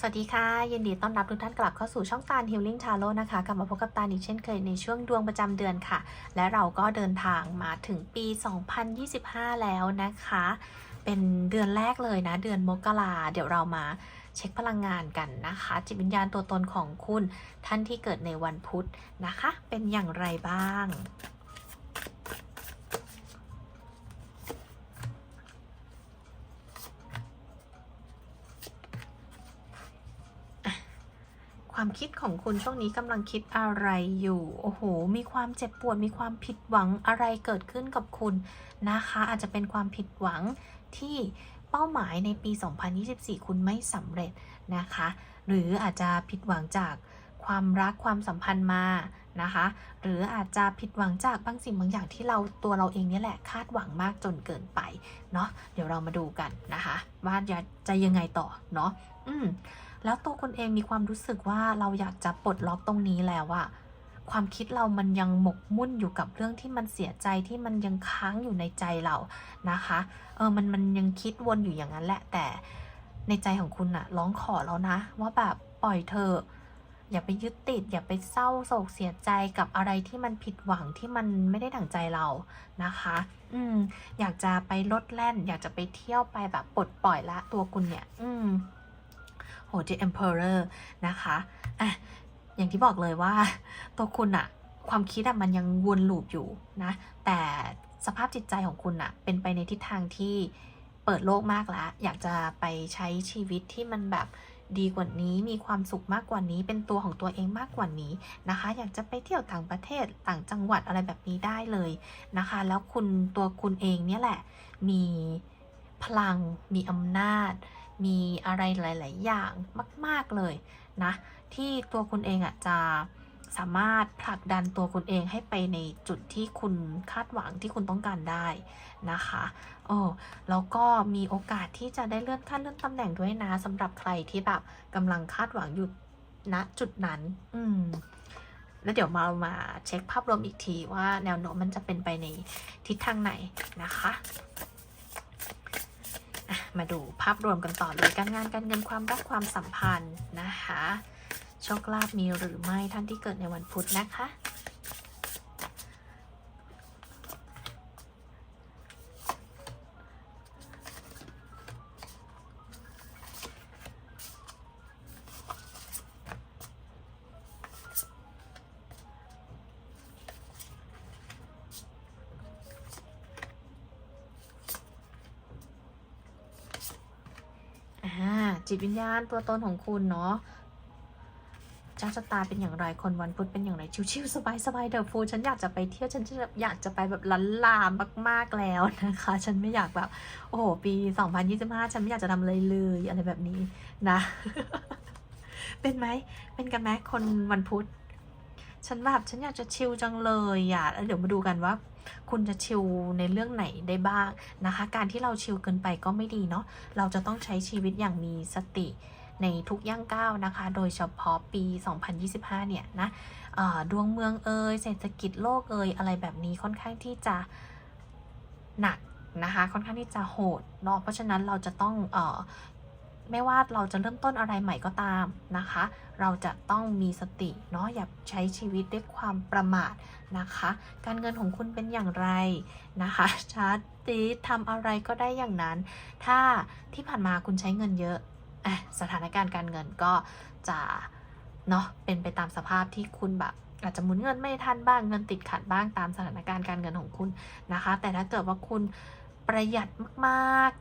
สวัสดีค่ะ ยินดีต้อนรับทุกท่านกลับเข้าสู่ช่องตาล Healing Tarot นะคะ กลับมาพบกับตาลอีกเช่นเคยในช่วงดวงประจำเดือนค่ะ และเราก็เดินทางมาถึงปี 2025 แล้วนะคะ เป็นเดือนแรกเลยนะ เดือนมกราเดี๋ยวเรามาเช็คพลังงานกันนะคะ จิตวิญญาณตัวตนของคุณท่านที่เกิดในวันพุธนะคะ เป็นอย่างไรบ้าง ความคิดของคุณช่วงนี้กำลังคิดอะไรอยู่ โอ้โห มีความเจ็บปวด มีความผิดหวังอะไรเกิดขึ้นกับคุณนะคะ อาจจะเป็นความผิดหวังที่เป้าหมายในปี 2024 คุณไม่สำเร็จนะคะ หรืออาจจะผิดหวังจากความรักความสัมพันธ์มานะคะ หรืออาจจะผิดหวังจากบางสิ่งบางอย่างที่เราตัวเราเองเนี่แหละคาดหวังมากจนเกินไปเนาะ เดี๋ยวเรามาดูกันนะคะ ว่าจะจะยังไงต่อเนาะ อืม แล้วตัวคุณเองมีความรู้สึกว่าเราอยากจะปลดล็อกตรงนี้แล้วอะความคิดเรามันยังหมกมุ่นอยู่กับเรื่องที่มันเสียใจที่มันยังค้างอยู่ในใจเรานะคะ เออมันมันยังคิดวนอยู่อย่างนั้นแหละ แต่ในใจของคุณอะร้องขอแล้วนะ ว่าแบบปล่อยเธออย่าไปยึดติด อย่าไปเศร้าโศกเสียใจกับอะไรที่มันผิดหวังที่มันไม่ได้ดั่งใจเรานะคะ อืม อยากจะไปลดแล่น อยากจะไปเที่ยวไปแบบปลดปล่อยละตัวคุณเนี่ย อืม โห The Emperor นะคะอะอย่างที่บอกเลยว่าตัวคุณอะความคิดอะมันยังวนลูปอยู่นะ แต่สภาพจิตใจของคุณอะเป็นไปในทิศทางที่เปิดโลกมากแล้ว อยากจะไปใช้ชีวิตที่มันแบบดีกว่านี้มีความสุขมากกว่านี้ เป็นตัวของตัวเองมากกว่านี้นะคะ อยากจะไปเที่ยวต่างประเทศต่างจังหวัดอะไรแบบนี้ได้เลยนะคะ แล้วคุณตัวคุณเองเนี่ยแหละ มีพลังมีอำนาจ มีอะไรหลาย ๆ อย่างมาก ๆ เลยนะ ที่ตัวคุณเองอะจะสามารถผลักดันตัวคุณเองให้ไปในจุดที่คุณคาดหวังที่คุณต้องการได้นะคะโอ้แล้วก็มีโอกาสที่จะได้เลื่อนขั้นเลื่อนตำแหน่งด้วยนะสำหรับใครที่แบบกำลังคาดหวังอยู่ณจุดนั้น อืม แล้วเดี๋ยวมามาเช็คภาพรวมอีกทีว่าแนวโน้มมันจะเป็นไปในทิศทางไหนนะคะ มาดูภาพรวมกันต่อเลยการงานการเงินความรักความสัมพันธ์นะคะโชคลาภมีหรือไม่ท่านที่เกิดในวันพุธนะคะ ตวิญญาณตัวตนของคุณเนาะเจ้าชะตาเป็นอย่างไร คนวันพุธเป็นอย่างไร ชิวๆ สบายๆ เดอะฟูฉันอยากจะไปเที่ยว ฉันอยากจะไปแบบลันลามมากๆ แล้วนะคะ ฉันไม่อยากแบบ โอ้โห ปี 2025 ฉันไม่อยากจะทำเลยเลยอะไรแบบนี้นะ เป็นไหม เป็นกันไหมคนวันพุธ ฉันแบบ ฉันอยากจะชิลจังเลยอะแล้วเดี๋ยวมาดูกันว่า คุณจะชิลในเรื่องไหนได้บ้างนะคะ การที่เราชิลเกินไปก็ไม่ดีเนาะเราจะต้องใช้ชีวิตอย่างมีสติในทุกย่างก้าวนะคะ โดยเฉพาะปี 2025 เนี่ยนะเอ่อดวงเมืองเอ่ยเศรษฐกิจโลกเอ่ยอะไรแบบนี้ค่อนข้างที่จะหนักนะคะ ค่อนข้างที่จะโหดเนาะเพราะฉะนั้นเราจะต้องอ ไม่ว่าเราจะเริ่มต้นอะไรใหม่ก็ตามนะคะ เราจะต้องมีสติเนาะอย่าใช้ชีวิตด้วยความประมาทนะคะ การเงินของคุณเป็นอย่างไรนะคะชาร์ตตีทำอะไรก็ได้อย่างนั้น ถ้าที่ผ่านมาคุณใช้เงินเยอะอะสถานการณ์การเงินก็จะเนาะเป็นไปตามสภาพที่คุณแบบอาจจะหมุนเงินไม่ทันบ้างเงินติดขัดบ้างตามสถานการณ์การเงินของคุณนะคะ แต่ถ้าเกิดว่าคุณประหยัดมาก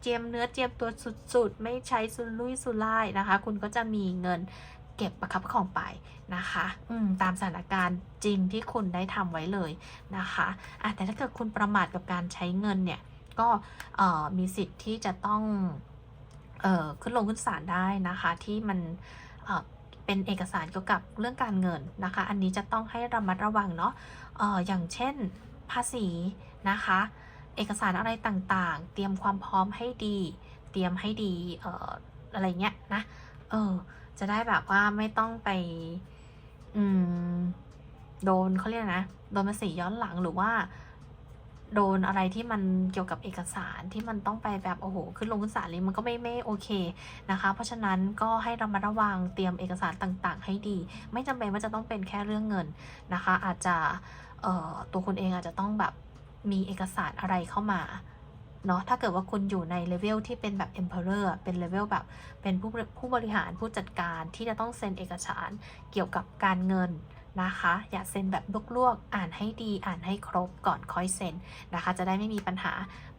เจียมเนื้อเจียมตัวสุดๆ ไม่ใช้สุรุ่ยสุร่ายนะคะ คุณก็จะมีเงินเก็บประคับของไปนะคะ อืม ตามสถานการณ์จริงที่คุณได้ทำไว้เลยนะคะอะแต่ถ้าเกิดคุณประมาทกับการใช้เงินเนี่ย ก็เอ่อมีสิทธิ์ที่จะต้องเอ่อขึ้นลงขึ้นศาลได้นะคะ ที่มันเอ่อเป็นเอกสารเกี่ยวกับเรื่องการเงินนะคะ อันนี้จะต้องให้ระมัดระวังเนาะเอ่ออย่างเช่นภาษีนะคะ เอกสารอะไรต่างๆ เตรียมความพร้อมให้ดี เตรียมให้ดีเอ่ออะไรเงี้ยนะ เออ จะได้แบบว่าไม่ต้องไป อืม โดนเขาเรียกนะ โดนภาษีย้อนหลังหรือว่า โดนอะไรที่มันเกี่ยวกับเอกสารที่มันต้องไปแบบโอ้โห ขึ้นลงขึ้นศาลเลยมันก็ไม่ไม่โอเคนะคะ เพราะฉะนั้นก็ให้ระมัดระวังเตรียมเอกสารต่างๆ ให้ดี ไม่จำเป็นว่าจะต้องเป็นแค่เรื่องเงินนะคะ อาจจะตัวคุณเองอาจจะต้องแบบ มีเอกสารอะไรเข้ามาเนาะถ้าเกิดว่าคุณอยู่ในเลเวลที่เป็นแบบ emperor เป็นเลเวลแบบเป็นผู้ผู้บริหารผู้จัดการที่จะต้องเซ็นเอกสารเกี่ยวกับการเงินนะคะ อย่าเซ็นแบบลวกๆอ่านให้ดีอ่านให้ครบก่อนค่อยเซ็นนะคะ จะได้ไม่มีปัญหา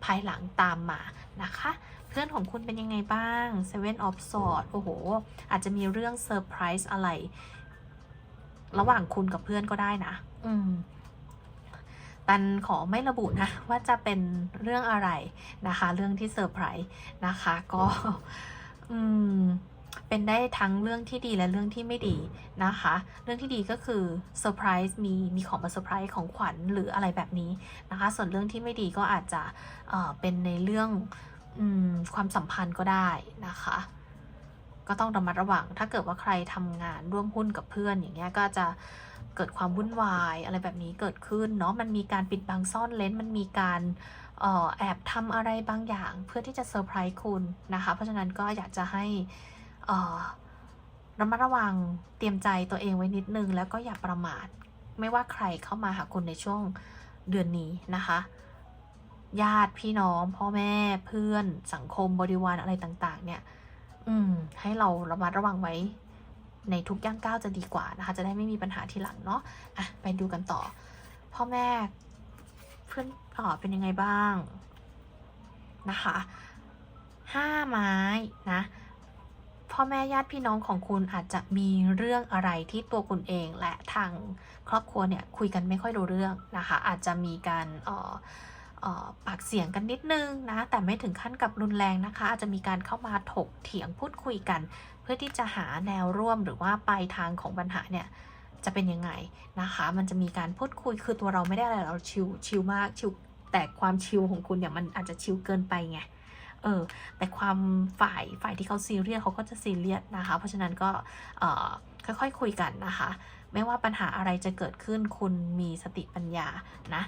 ภายหลังตามมานะคะ เพื่อนของคุณเป็นยังไงบ้าง Seven of Swords โอ้โห อาจจะมีเรื่องเซอร์ไพรส์อะไร ระหว่างคุณกับเพื่อนก็ได้นะ อืม ตันขอไม่ระบุนะว่าจะเป็นเรื่องอะไรนะคะ เรื่องที่เซอร์ไพรส์นะคะก็อืมเป็นได้ทั้งเรื่องที่ดีและเรื่องที่ไม่ดีนะคะ เรื่องที่ดีก็คือเซอร์ไพรส์มีมีของมาเซอร์ไพรส์ของขวัญหรืออะไรแบบนี้นะคะ ส่วนเรื่องที่ไม่ดีก็อาจจะเอ่อเป็นในเรื่องอมความสัมพันธ์ก็ได้นะคะ ก็ต้องระมัดระวัง ถ้าเกิดว่าใครทำงานร่วมหุ้นกับเพื่อนอย่างเงี้ยก็จะเกิดความวุ่นวายอะไรแบบนี้เกิดขึ้นเนาะมันมีการปิดบังซ่อนเลนมันมีการออแอบทำอะไรบางอย่างเพื่อที่จะเซอร์ไพรส์คุณนะคะ เพราะฉะนั้นก็อยากจะให้ระมัดระวังเตรียมใจตัวเองไว้นิดนึง แล้วก็อย่าประมาทไม่ว่าใครเข้ามาหาคุณในช่วงเดือนนี้นะคะ ญาติพี่น้อง พ่อแม่เพื่อนสังคมบริวารอะไรต่าง ๆ เนี่ย อืม ให้เราระมัดระวังไว้ ในทุกย่างก้าวจะดีกว่านะคะ จะได้ไม่มีปัญหาทีหลังเนาะอะไปดูกันต่อ พ่อแม่เพื่อนอ๋อเป็นยังไงบ้างนะคะห้าไม้นะพ่อแม่ญาติพี่น้องของคุณอาจจะมีเรื่องอะไรที่ตัวคุณเองและทางครอบครัวเนี่ยคุยกันไม่ค่อยรู้เรื่องนะคะ อาจจะมีการเอ่อเอ่อ ปากเสียงกันนิดนึงนะ แต่ไม่ถึงขั้นกับรุนแรงนะคะ อาจจะมีการเข้ามาถกเถียงพูดคุยกัน เพื่อที่จะหาแนวร่วมหรือว่าปลายทางของปัญหาเนี่ยจะเป็นยังไงนะคะ มันจะมีการพูดคุยคือตัวเราไม่ได้อะไรเราชิลชิลมากชิลแต่ความชิลของคุณเนี่ยมันอาจจะชิลเกินไปไงเออแต่ความฝ่ายฝ่ายที่เขาซีเรียสเขาก็จะซีเรียสนะคะ เพราะฉะนั้นก็เออค่อยๆคคุยกันนะคะ ไม่ว่าปัญหาอะไรจะเกิดขึ้นคุณมีสติปัญญานะ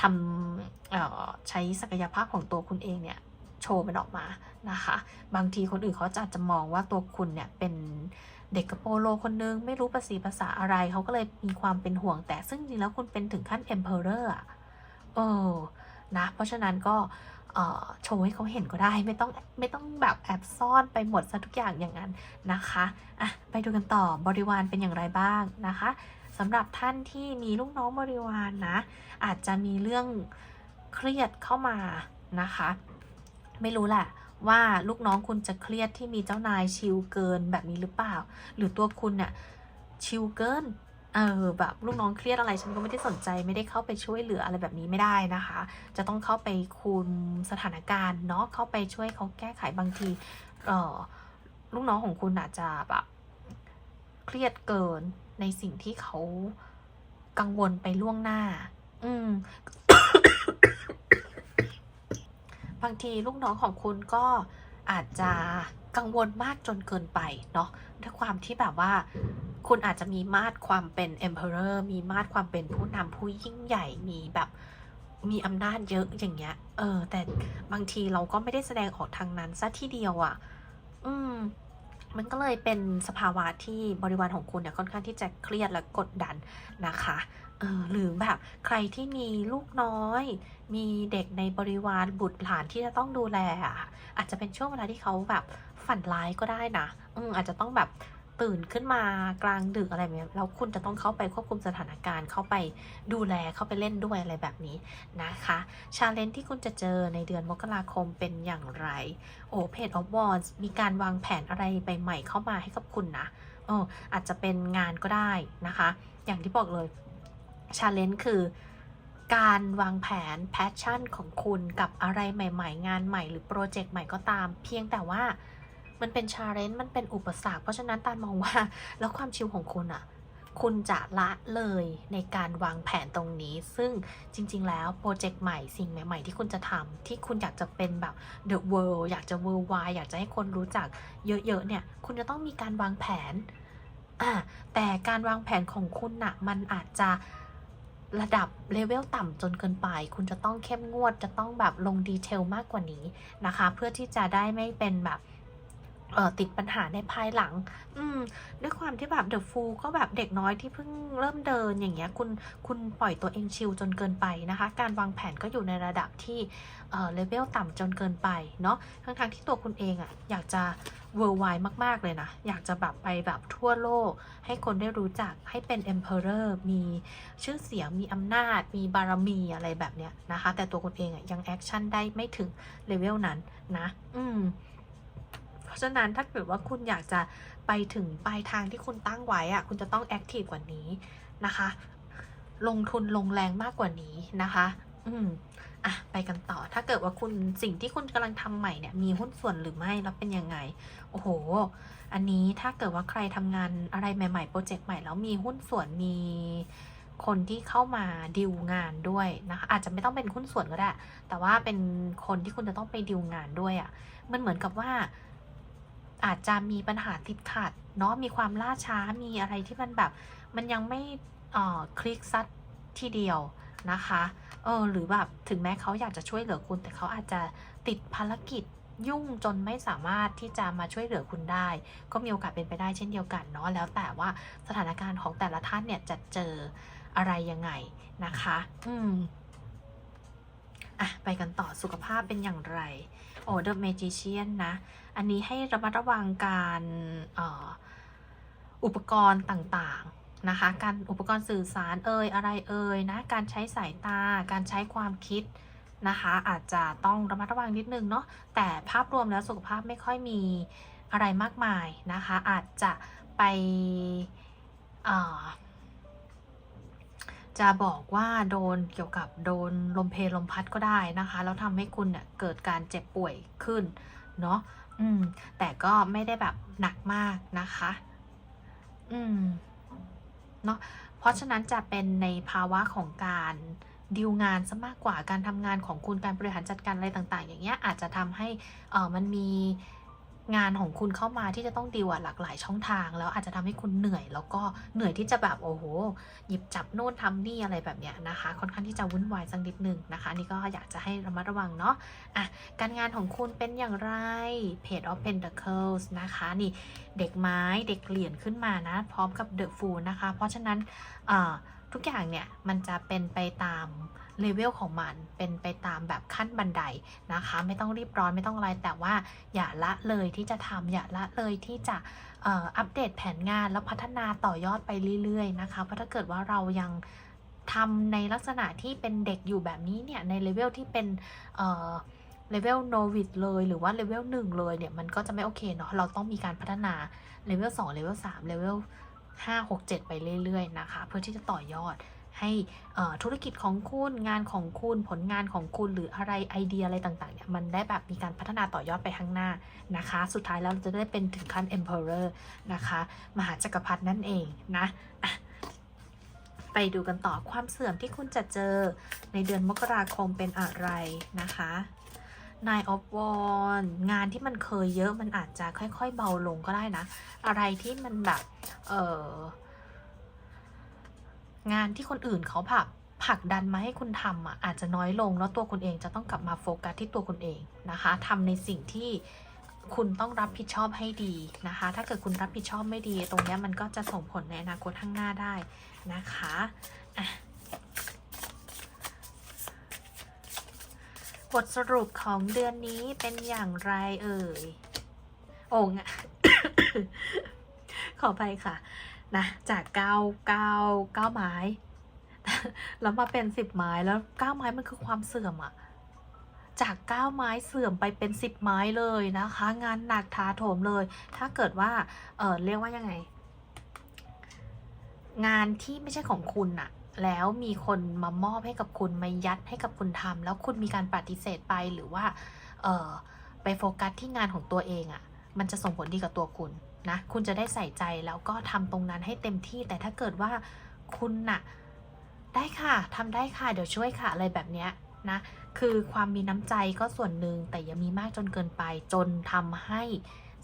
ทำเอ่อใช้ศักยภาพของตัวคุณเองเนี่ยโชว์มันออกมานะคะ บางทีคนอื่นเขาจะอาจจะมองว่าตัวคุณเนี่ยเป็นเด็กกระโปโลคนนึง ไม่รู้ภาษีภาษาอะไรเขาก็เลยมีความเป็นห่วงแต่ซึ่งจริงแล้วคุณเป็นถึงขั้น emperor อะเออนะเพราะฉะนั้นก็เอ่อโชว์ให้เขาเห็นก็ได้ไม่ต้องไม่ต้องแบบแอบซ่อนไปหมดซะทุกอย่างอย่างนั้นนะคะอะไปดูกันต่อบริวารเป็นอย่างไรบ้างนะคะ สำหรับท่านที่มีลูกน้องบริวารนะ อาจจะมีเรื่องเครียดเข้ามานะคะ ไม่รู้แหละว่าลูกน้องคุณจะเครียดที่มีเจ้านายชิลเกินแบบนี้หรือเปล่า หรือตัวคุณเนี่ยชิลเกินเออแบบลูกน้องเครียดอะไรฉันก็ไม่ได้สนใจไม่ได้เข้าไปช่วยเหลืออะไรแบบนี้ไม่ได้นะคะ จะต้องเข้าไปคุมสถานการณ์เนาะเข้าไปช่วยเขาแก้ไขบางทีเออลูกน้องของคุณอาจจะแบบเครียดเกิน ในสิ่งที่เขากังวลไปล่วงหน้า อืม บางทีลูกน้องของคุณก็อาจจะกังวลมากจนเกินไปเนาะด้วยความที่แบบว่า คุณอาจจะมีมาตรความเป็น emperor มีมาตรความเป็นผู้นำผู้ยิ่งใหญ่มีแบบมีอำนาจเยอะอย่างเงี้ย เออ แต่บางทีเราก็ไม่ได้แสดงออกทางนั้นซะทีเดียวอะ่ะ อืม มันก็เลยเป็นสภาวะที่บริวารของคุณเนี่ยค่อนข้างที่จะเครียดและกดดันนะคะเออหรือแบบใครที่มีลูกน้อย มีเด็กในบริวารบุตรหลานที่จะต้องดูแลอาจจะเป็นช่วงเวลาที่เขาแบบฝันร้ายก็ได้นะอืมอาจจะต้องแบบ ตื่นขึ้นมากลางดึกอะไรแบบนี้แล้วคุณจะต้องเข้าไปควบคุมสถานการณ์ เข้าไปดูแลเข้าไปเล่นด้วยอะไรแบบนี้นะคะชาเลนจ์ที่คุณจะเจอในเดือนมกราคมเป็นอย่างไรโอ้เพจออฟวอนมีการวางแผนอะไรใหม่ๆเข้ามาให้กับคุณนะโอ้อาจจะเป็นงานก็ได้นะคะ อย่างที่บอกเลยชาเลนจ์คือการวางแผนแพชชั่นของคุณกับอะไรใหม่ ๆ งานใหม่หรือโปรเจกต์ใหม่ก็ตาม เพียงแต่ว่า มันเป็นชาเลนจ์มันเป็นอุปสรรค เพราะฉะนั้นตานมองว่าแล้วความชิลของคุณอะคุณจะละเลยในการวางแผนตรงนี้ ซึ่งจริง ๆ แล้วโปรเจกต์ใหม่สิ่งใหม่ ๆ ที่คุณจะทำที่คุณอยากจะเป็นแบบ the world อยากจะ worldwide อยากจะให้คนรู้จักเยอะๆเนี่ย คุณจะต้องมีการวางแผนอะแต่การวางแผนของคุณน่ะมันอาจจะระดับเลเวลต่ำจนเกินไป คุณจะต้องเข้มงวดจะต้องแบบลงดีเทลมากกว่านี้นะคะ เพื่อที่จะได้ไม่เป็นแบบ เออติดปัญหาในภายหลัง อืม ด้วยความที่แบบเดอะฟูก็แบบเด็กน้อยที่เพิ่งเริ่มเดินอย่างเงี้ย คุณ คุณปล่อยตัวเองชิลจนเกินไปนะคะ การวางแผนก็อยู่ในระดับที่ เออเลเวลต่ำจนเกินไปเนาะ ทั้งทงๆที่ตัวคุณเองอะอยากจะ worldwide มาก ๆ เลยนะ อยากจะแบบไปแบบทั่วโลก ให้คนได้รู้จัก ให้เป็น emperor มีชื่อเสียง มีอำนาจ มีบารมีอะไรแบบเนี้ยนะคะ แต่ตัวคุณเองอะยังแอคชั่นได้ไม่ถึงเลเวลนั้นนะ อืมะฉะนั้นถ้าเกิดว่าคุณอยากจะไปถึงปลายทางที่คุณตั้งไว้อะคุณจะต้องแอคทีฟกว่านี้นะคะ ลงทุนลงแรงมากกว่านี้นะคะ อืมอะไปกันต่อถ้าเกิดว่าคุณสิ่งที่คุณกำลังทำใหม่เนี่ยมีหุ้นส่วนหรือไม่แล้วเป็นยังไง โอ้โห อันนี้ถ้าเกิดว่าใครทำงานอะไรใหม่ๆโปรเจกต์ใหม่แล้วมีหุ้นส่วนมีคนที่เข้ามาดิวงานด้วยนะคะอาจจะไม่ต้องเป็นหุ้นส่วนก็ได้ แต่ว่าเป็นคนที่คุณจะต้องไปดิวงานด้วยอะ่ะมันเหมือนกับว่า อาจจะมีปัญหาติดขัดเนาะมีความล่าช้ามีอะไรที่มันแบบ มันยังไม่ออคลิกซัดทีเดียวนะคะเออหรือแบบถึงแม้เขาอยากจะช่วยเหลือคุณ แต่เขาอาจจะติดภารกิจยุ่งจนไม่สามารถที่จะมาช่วยเหลือคุณได้ ก็มีโอกาสเป็นไปได้เช่นเดียวกันเนาะแล้วแต่ว่าสถานการณ์ของแต่ละท่านเนี่ยจะเจออะไรยังไงนะคะ อืมอะไปกันต่อสุขภาพเป็นอย่างไร โอ้ The Magician นะ อันนี้ให้ระมัดระวังการอ,อุปกรณ์ต่างๆนะคะ การอุปกรณ์สื่อสารเอ่ยอะไรเอ่ยนะ การใช้สายตา การใช้ความคิดนะคะอาจจะต้องระมัดระวังนิดนึงเนาะแต่ภาพรวมแล้วสุขภาพไม่ค่อยมีอะไรมากมายนะคะ อาจจะไปจะบอกว่าโดนเกี่ยวกับโดนลมเพลลมพัดก็ได้นะคะ แล้วทำให้คุณเนี่ยเกิดการเจ็บป่วยขึ้นเนาะ อืม แต่ก็ไม่ได้แบบหนักมากนะคะ อืม เนาะเพราะฉะนั้นจะเป็นในภาวะของการดีลงานซะมากกว่าการทำงานของคุณการบริหารจัดการอะไรต่าง ๆ อย่างเงี้ยอาจจะทำให้เออมันมี งานของคุณเข้ามาที่จะต้องดีลหลากหลายช่องทาง แล้วอาจจะทำให้คุณเหนื่อย แล้วก็เหนื่อยที่จะแบบโอ้โห หยิบจับโน่นทำนี่อะไรแบบเนี้ยนะคะ ค่อนข้างที่จะวุ่นวายสักนิดหนึ่งนะคะนี่ก็อยากจะให้ระมัดระวังเนาะอะการงานของคุณเป็นอย่างไร Page of Pentacles นะคะนี่เด็กไม้เด็กเหรียญขึ้นมานะ พร้อมกับ The Fool นะคะ เพราะฉะนั้นอ่า ทุกอย่างเนี่ยมันจะเป็นไปตามเลเวลของมันเป็นไปตามแบบขั้นบันไดนะคะ ไม่ต้องรีบร้อนไม่ต้องอะไรแต่ว่าอย่าละเลยที่จะทำอย่าละเลยที่จะอ,อัปเดตแผนงานแล้วพัฒนาต่อยอดไปเรื่อยๆนะคะ เพราะถ้าเกิดว่าเรายังทำในลักษณะที่เป็นเด็กอยู่แบบนี้เนี่ยในเลเวลที่เป็นเอ่อเลเวลโนวิดเลยหรือว่าเลเวลหนึ่งเลยเนี่ยมันก็จะไม่โอเคเนาะเราต้องมีการพัฒนาเลเวล2เลเวล3เลเวล 5 6 7 ไปเรื่อยๆนะคะ เพื่อที่จะต่อยอดให้ธุรกิจของคุณงานของคุณผลงานของคุณหรืออะไรไอเดียอะไรต่างๆเนี่ยมันได้แบบมีการพัฒนาต่อยอดไปข้างหน้านะคะ สุดท้ายแล้วเราจะได้เป็นถึงขั้น emperor นะคะ มหาจักรพรรดินั่นเองนะไปดูกันต่อความเสื่อมที่คุณจะเจอในเดือนมกราคมเป็นอะไรนะคะ Nine of w a n d งานที่มันเคยเยอะมันอาจจะค่อยๆเบาลงก็ได้นะ อะไรที่มันแบบเอองานที่คนอื่นเขาผลักผลักดันมาให้คุณทำอะอาจจะน้อยลงแล้วตัวคุณเองจะต้องกลับมาโฟกัสที่ตัวคุณเองนะคะทำในสิ่งที่คุณต้องรับผิดชอบให้ดีนะคะ ถ้าเกิดคุณรับผิดชอบไม่ดี ตรงนี้มันก็จะส่งผลในอนาคตข้างหน้าได้นะคะอะ บทสรุปของเดือนนี้เป็นอย่างไรเอ่ย โอ่งอะขอไปค่ะ นะ จากเก้าเก้าเก้าไม้ แล้วมาเป็นสิบไม้แล้วเก้าไม้มันคือความเสื่อมอะจากเก้าไม้เสื่อมไปเป็นสิบไม้เลยนะคะ งานหนักท้าโถมเลย ถ้าเกิดว่า เออเรียกว่ายังไง งานที่ไม่ใช่ของคุณอะ แล้วมีคนมามอบให้กับคุณมายัดให้กับคุณทำแล้วคุณมีการปฏิเสธไปหรือว่าเออไปโฟกัสที่งานของตัวเองอะมันจะส่งผลดีกับตัวคุณนะ คุณจะได้ใส่ใจแล้วก็ทำตรงนั้นให้เต็มที่ แต่ถ้าเกิดว่าคุณน่ะได้ค่ะทำได้ค่ะ เดี๋ยวช่วยค่ะ อะไรแบบเนี้ยนะ คือความมีน้ำใจก็ส่วนหนึ่งแต่อย่ามีมากจนเกินไปจนทำให้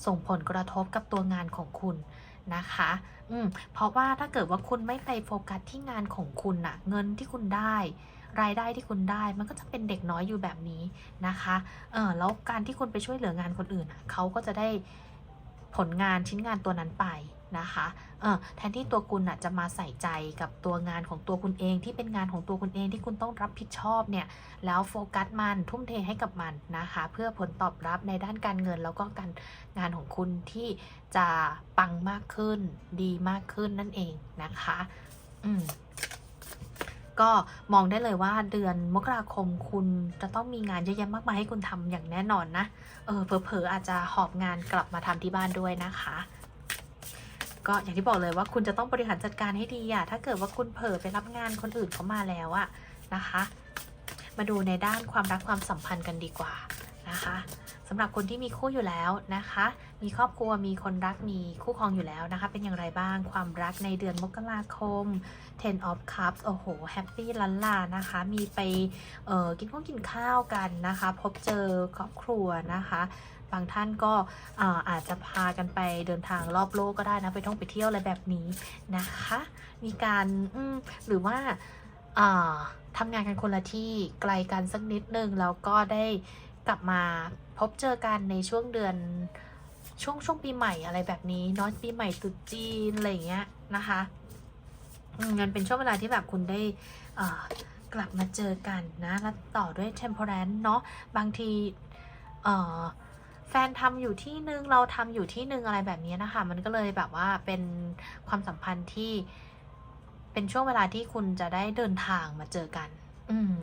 ส่งผลกระทบกับตัวงานของคุณ นะคะอืมเพราะว่าถ้าเกิดว่าคุณไม่ไปโฟกัสที่งานของคุณนะเงินที่คุณได้ รายได้ที่คุณได้ มันก็จะเป็นเด็กน้อยอยู่แบบนี้นะคะเออแล้วการที่คุณไปช่วยเหลืองานคนอื่นอะเขาก็จะได้ผลงานชิ้นงานตัวนั้นไป นะคะเออแทนที่ตัวคุณอะจะมาใส่ใจกับตัวงานของตัวคุณเองที่เป็นงานของตัวคุณเองที่คุณต้องรับผิดชอบเนี่ยแล้วโฟกัสมันทุ่มเทให้กับมันนะคะ เพื่อผลตอบรับในด้านการเงินแล้วก็การงานของคุณที่จะปังมากขึ้น ดีมากขึ้นนั่นเองนะคะอืมก็มองได้เลยว่าเดือนมกราคมคุณจะต้องมีงานเยอะแยะมากมายให้คุณทำอย่างแน่นอนนะ เออเผลอๆอาจจะหอบงานกลับมาทำที่บ้านด้วยนะคะ ก็อย่างที่บอกเลยว่าคุณจะต้องบริหารจัดการให้ดีอะถ้าเกิดว่าคุณเผลอไปรับงานคนอื่นเขามาแล้วอะนะคะ มาดูในด้านความรักความสัมพันธ์กันดีกว่านะคะสำหรับคนที่มีคู่อยู่แล้วนะคะ มีครอบครัว มีคนรัก มีคู่ครองอยู่แล้วนะคะ เป็นอย่างไรบ้าง ความรักในเดือนมกราคม Ten of Cups โอ้โห แฮปปี้ลันลานะคะ มีไปกินข้าวกินข้าวกันนะคะ พบเจอครอบครัวนะคะ บางท่านก็อาอาจจะพากันไปเดินทางรอบโลกก็ได้นะ ไปท่องไปเที่ยวอะไรแบบนี้นะคะ มีการหรือว่าาทำงานกันคนละที่ไกลกันสักนิดนึงแล้วก็ได้กลับมาพบเจอกันในช่วงเดือนช่วงช่วงปีใหม่อะไรแบบนี้เนาะปีใหม่ตรุษจีนอะไรอย่างเงี้ยนะคะมันเป็นช่วงเวลาที่แบบคุณได้กลับมาเจอกันนะ แล้วต่อด้วย temperance เนาะบางทีเอ่อ นทำอยู่ที่นึงเราทำอยู่ที่นึงอะไรแบบนี้นะคะ มันก็เลยแบบว่าเป็นความสัมพันธ์ที่เป็นช่วงเวลาที่คุณจะได้เดินทางมาเจอกัน อืม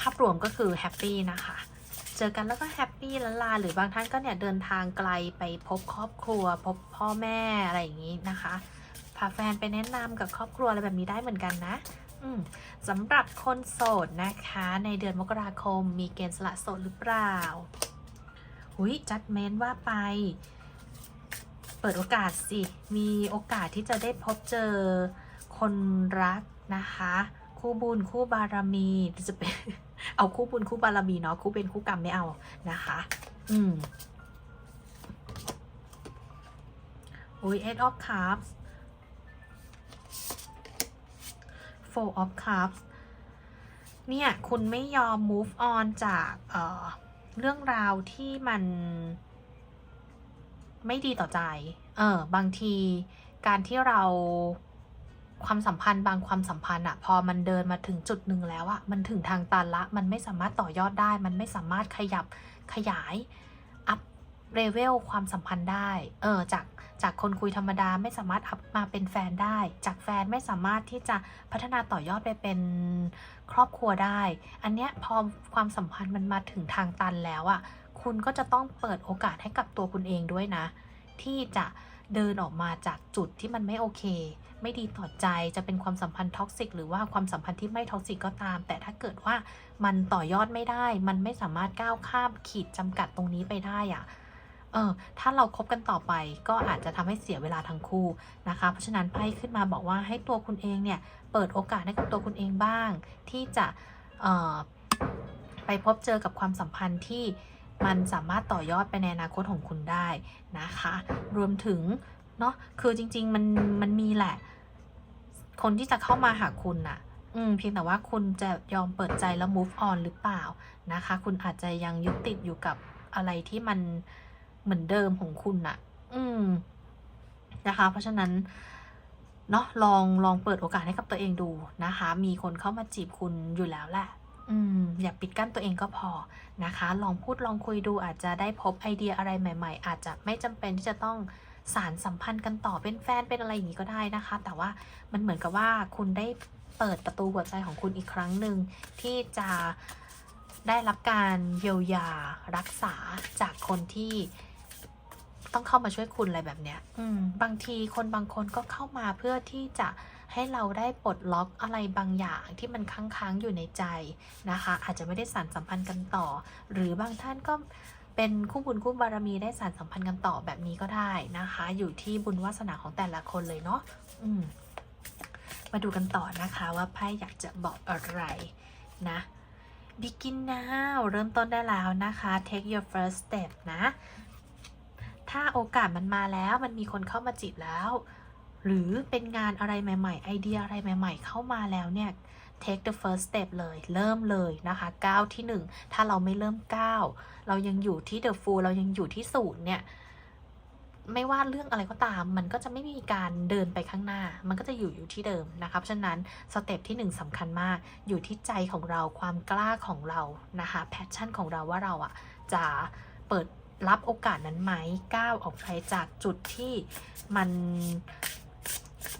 ภาพรวมก็คือแฮปปี้นะคะ เจอกันแล้วก็แฮปปี้ละลาหรือบางท่านก็เนี่ยเดินทางไกลไปพบครอบครัว พบพ่อแม่อะไรอย่างนี้นะคะพาแฟนไปแนะนำกับครอบครัวอะไรแบบนี้ได้เหมือนกันนะสำหรับคนโสดนะคะ ในเดือนมกราคมมีเกณฑ์สละโสดหรือเปล่า หุยจัดเมนว่าไป เปิดโอกาสสิ มีโอกาสที่จะได้พบเจอคนรักนะคะ คู่บุญคู่บารมีจะเป็นเอาคู่บุญคู่บารมีเนาะคู่เป็นคู่กรรมไม่เอานะคะ อืมอุ้ย eight of cups four of cups เนี่ย คุณไม่ยอม move on จาก เอ่อ เรื่องราวที่มันไม่ดีต่อใจ เออ บางทีการที่เราความสัมพันธ์บางความสัมพันธ์อะพอมันเดินมาถึงจุดหนึ่งแล้วอะมันถึงทางตันละ มันไม่สามารถต่อยอดได้ มันไม่สามารถขยับขยายอัพเลเวลความสัมพันธ์ได้ เออ จาก จากคนคุยธรรมดาไม่สามารถอัพมาเป็นแฟนได้ จากแฟนไม่สามารถที่จะพัฒนาต่อยอดไปเป็นครอบครัวได้ อันเนี้ยพอความสัมพันธ์มันมาถึงทางตันแล้วอะ่ะคุณก็จะต้องเปิดโอกาสให้กับตัวคุณเองด้วยนะ ที่จะเดินออกมาจากจุดที่มันไม่โอเค ไม่ดีต่อใจจะเป็นความสัมพันธ์ท็อกซิกหรือว่าความสัมพันธ์ที่ไม่ท็อกซิกก็ตาม แต่ถ้าเกิดว่ามันต่อยอดไม่ได้ มันไม่สามารถก้าวข้ามขีดจำกัดตรงนี้ไปได้อะ่ะ เออถ้าเราครบกันต่อไปก็อาจจะทำให้เสียเวลาทั้งคู่นะคะ เพราะฉะนั้นไพ่ขึ้นมาบอกว่าให้ตัวคุณเองเนี่ยเปิดโอกาสให้กับตัวคุณเองบ้าง ที่จะเออไปพบเจอกับความสัมพันธ์ที่มันสามารถต่อยอดไปในอนาคตของคุณได้นะคะ รวมถึงเนาะคือจริง ๆ มันมันมีแหละ คนที่จะเข้ามาหาคุณน่ะอืมเพียงแต่ว่าคุณจะยอมเปิดใจแล้ว move on หรือเปล่านะคะ คุณอาจจะยังยึดติดอยู่กับอะไรที่มัน เหมือนเดิมของคุณน่ะ อืมนะคะ เพราะฉะนั้นเนาะลองลองเปิดโอกาสให้กับตัวเองดูนะคะ มีคนเข้ามาจีบคุณอยู่แล้วแหละอืมอย่าปิดกั้นตัวเองก็พอนะคะ ลองพูดลองคุยดูอาจจะได้พบไอเดียอะไรใหม่ ๆ อาจจะไม่จำเป็นที่จะต้องสารสัมพันธ์กันต่อเป็นแฟนเป็นอะไรอย่างนี้ก็ได้นะคะ แต่ว่ามันเหมือนกับว่าคุณได้เปิดประตูหัวใจของคุณอีกครั้งหนึ่งที่จะได้รับการเยียวยารักษาจากคนที่ ต้องเข้ามาช่วยคุณอะไรแบบเนี้ยอืมบางทีคนบางคนก็เข้ามาเพื่อที่จะให้เราได้ปลดล็อกอะไรบางอย่างที่มันค้างๆอยู่ในใจนะคะ อาจจะไม่ได้สานสัมพันธ์กันต่อ หรือบางท่านก็เป็นคู่บุญคู่บารมีได้สานสัมพันธ์กันต่อแบบนี้ก็ได้นะคะ อยู่ที่บุญวาสนาของแต่ละคนเลยเนาะอืมมาดูกันต่อนะคะว่าไพ่อยากจะบอกอะไรนะ begin now เริ่มต้นได้แล้วนะคะ take your first step นะท ถ้าโอกาสมันมาแล้วมันมีคนเข้ามาจีบแล้ว หรือเป็นงานอะไรใหม่ๆ ไอเดียอะไรใหม่ ๆ เข้ามาแล้วเนี่ย take the first step เลย เริ่มเลยนะคะก้าวที่ 1 ถ้าเราไม่เริ่มก้าวเรายังอยู่ที่ the full เรายังอยู่ที่ศูนย์เนี่ยไม่ว่าเรื่องอะไรก็ตาม มันก็จะไม่มีการเดินไปข้างหน้า มันก็จะอยู่อยู่ที่เดิมนะคะเพราะฉะนั้นสเต็ปที่ 1สำคัญมาก อยู่ที่ใจของเราความกล้าของเรานะคะแพชชั่นของเราว่าเราอะจะเปิด รับโอกาสนั้นไหมก้าวออกไปจากจุดที่มัน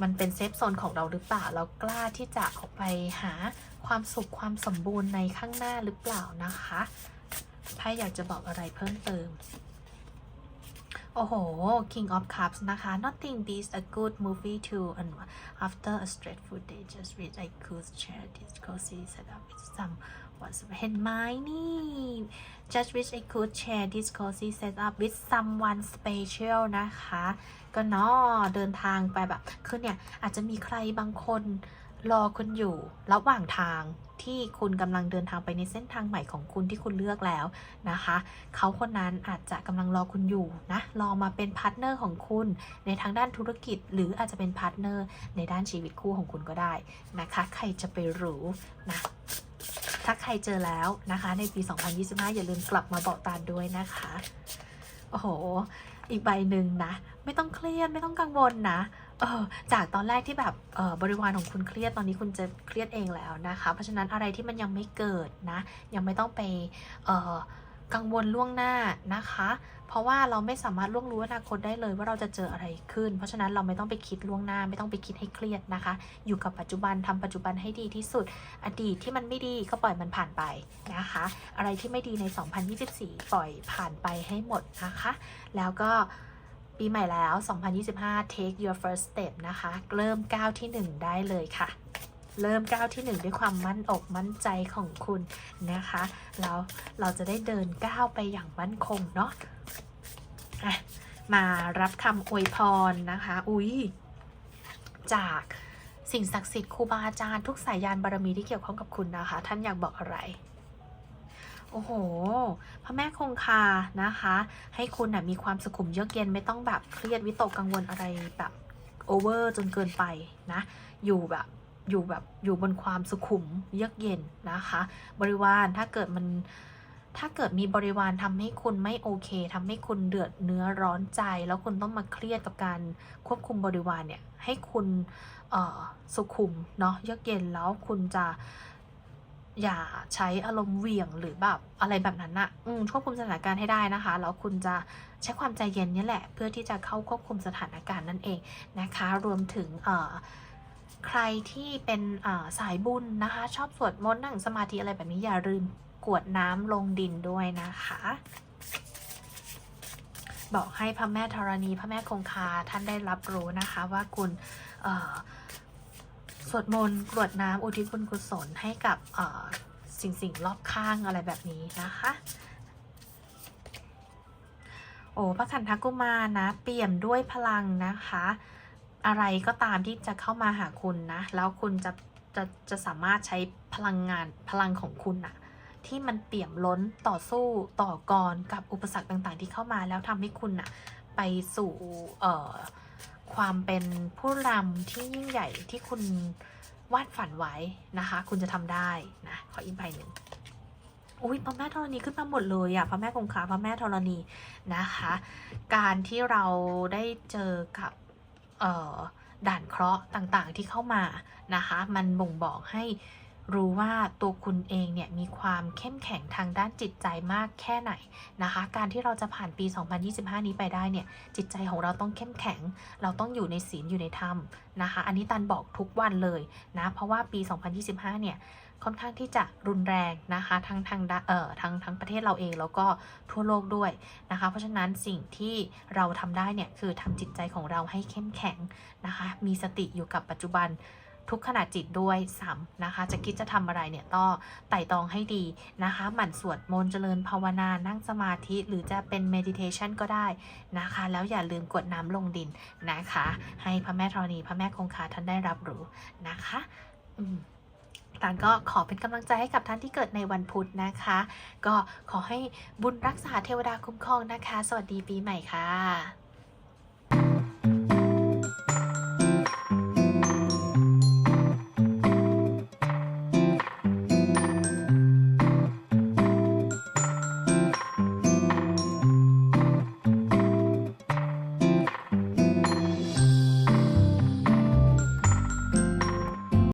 มันเป็นเซฟโซนของเราหรือเปล่า เรากล้าที่จะออกไปหาความสุขความสมบูรณ์ในข้างหน้าหรือเปล่านะคะถ้าอยากจะบอกอะไรเพิ่มเติม โอ้โห King of Cups นะคะ Nothing beats a good movie too and after a stressful day just wish I could share this cozy setup with some เห็นไหมนี่ just wish I could share this cozy setup with someone special นะคะ ก็เนาะเดินทางไปแบบ คือเนี่ย อาจจะมีใครบางคนรอคุณอยู่ระหว่างทางที่คุณกำลังเดินทางไปในเส้นทางใหม่ของคุณที่คุณเลือกแล้วนะคะ เขาคนนั้นอาจจะกำลังรอคุณอยู่นะ รอมาเป็นพาร์ทเนอร์ของคุณ ในทางด้านธุรกิจ หรืออาจจะเป็นพาร์ทเนอร์ในด้านชีวิตคู่ของคุณก็ได้นะคะ ใครจะไปรู้นะ ถ้าใครเจอแล้วนะคะ ในปี 2025 อย่าลืมกลับมาบอกตานด้วยนะคะ โอ้โห อีกใบหนึ่งนะ ไม่ต้องเครียดไม่ต้องกังวลนะเออจากตอนแรกที่แบบเออบริวารของคุณเครียดตอนนี้คุณจะเครียดเองแล้วนะคะ เพราะฉะนั้นอะไรที่มันยังไม่เกิดนะ ยังไม่ต้องไปเออกังวลล่วงหน้านะคะ ราะว่าเราไม่สามารถล่วงรู้อนาคตได้เลยว่าเราจะเจออะไรขึ้น เพราะฉะนั้นเราไม่ต้องไปคิดล่วงหน้าไม่ต้องไปคิดให้เครียดนะคะ อยู่กับปัจจุบันทำปัจจุบันให้ดีที่สุด อดีตที่มันไม่ดีก็ปล่อยมันผ่านไปนะคะ อะไรที่ไม่ดีใน 2024 ปล่อยผ่านไปให้หมดนะคะ แล้วก็ปีใหม่แล้ว 2025 take your first step นะคะ เริ่มก้าวที่ 1 ได้เลยค่ะ เริ่มก้าวที่ 1 ด้วยความมั่นอกมั่นใจของคุณนะคะแล้วเราจะได้เดินก้าวไปอย่างมั่นคงเนาะะมารับคำอวยพรนะคะ อุ้ยจากสิ่งศักดิ์สิทธิ์ครูบาอาจารย์ทุกสายยานบารมีที่เกี่ยวข้องกับคุณนะคะ ท่านอยากบอกอะไรโอ้โห พระแม่คงคานะคะ ให้คุณนะมีความสุขุมเยือกเย็นไม่ต้องแบบเครียดวิตกกังวลอะไรแบบโอเวอร์จนเกินไปนะ อยู่แบบ อยู่แบบอยู่บนความสุขุมเยือกเย็นนะคะ บริวารถ้าเกิดมันถ้าเกิดมีบริวารทำให้คุณไม่โอเคทำให้คุณเดือดเนื้อร้อนใจ แล้วคุณต้องมาเครียดกับการควบคุมบริวารเนี่ยให้คุณสุขุมเนาะเยือกเย็นแล้วคุณจะอย่าใช้อารมณ์เหวี่ยงหรือแบบอะไรแบบนั้นอะอืมควบคุมสถานการณ์ให้ได้นะคะ แล้วคุณจะใช้ความใจเย็นนี่แหละ เพื่อที่จะเข้าควบคุมสถานการณ์นั่นเองนะคะ รวมถึงเอ่อ ใครที่เป็นสายบุญนะคะ ชอบสวดมนต์นั่งสมาธิอะไรแบบนี้อย่าลืมกวดน้ำลงดินด้วยนะคะ บอกให้พระแม่ธรณีพระแม่คงคาท่านได้รับรู้นะคะว่าคุณสวดมนต์กรวดน้ำอุทิศบุญกุศลให้กับสิ่งสิ่งรอบข้างอะไรแบบนี้นะคะโอ้พระขันธกุมารนะ เปี่ยมด้วยพลังนะคะ อะไรก็ตามที่จะเข้ามาหาคุณนะ แล้วคุณจะจะจะสามารถใช้พลังงานพลังของคุณอะที่มันเปี่ยมล้นต่อสู้ต่อกรกับอุปสรรคต่างๆ ที่เข้ามาแล้วทำให้คุณอะไปสู่เอ่อความเป็นผู้นำที่ยิ่งใหญ่ที่คุณวาดฝันไว้นะคะ คุณจะทำได้นะขออีกใบหนึ่งอุ้ยพระแม่ธรณีขึ้นมาหมดเลยอะพระแม่คงคาพระแม่ธรณีนะคะ การที่เราได้เจอกับ ด่านเคราะห์ต่างๆที่เข้ามานะคะ มันบ่งบอกให้รู้ว่าตัวคุณเองเนี่ยมีความเข้มแข็งทางด้านจิตใจมากแค่ไหนนะคะ การที่เราจะผ่านปี 2025 นี้ไปได้เนี่ย จิตใจของเราต้องเข้มแข็ง เราต้องอยู่ในศีลอยู่ในธรรมนะคะ อันนี้ตันบอกทุกวันเลยนะ เพราะว่าปี 2025 เนี่ย ค่อนข้างที่จะรุนแรงนะคะทั้งทางด้านเอ่อทั้งทั้งประเทศเราเองแล้วก็ทั่วโลกด้วยนะคะ เพราะฉะนั้นสิ่งที่เราทำได้เนี่ยคือทำจิตใจของเราให้เข้มแข็งนะคะ มีสติอยู่กับปัจจุบันทุกขณะจิตด้วยซ้ำนะคะ จะคิดจะทำอะไรเนี่ยต้องไต่ตองให้ดีนะคะ หมั่นสวดมนต์เจริญภาวนา นั่งสมาธิหรือจะเป็น meditation ก็ได้นะคะ แล้วอย่าลืมกดน้ำลงดินนะคะ ให้พระแม่ธรณีพระแม่คงคาท่านได้รับรู้นะคะ อืม ตานก็ขอเป็นกำลังใจให้กับท่านที่เกิดในวันพุธนะคะ ก็ขอให้บุญรักษาเทวดาคุ้มครองนะคะ สวัสดีปีใหม่ค่ะ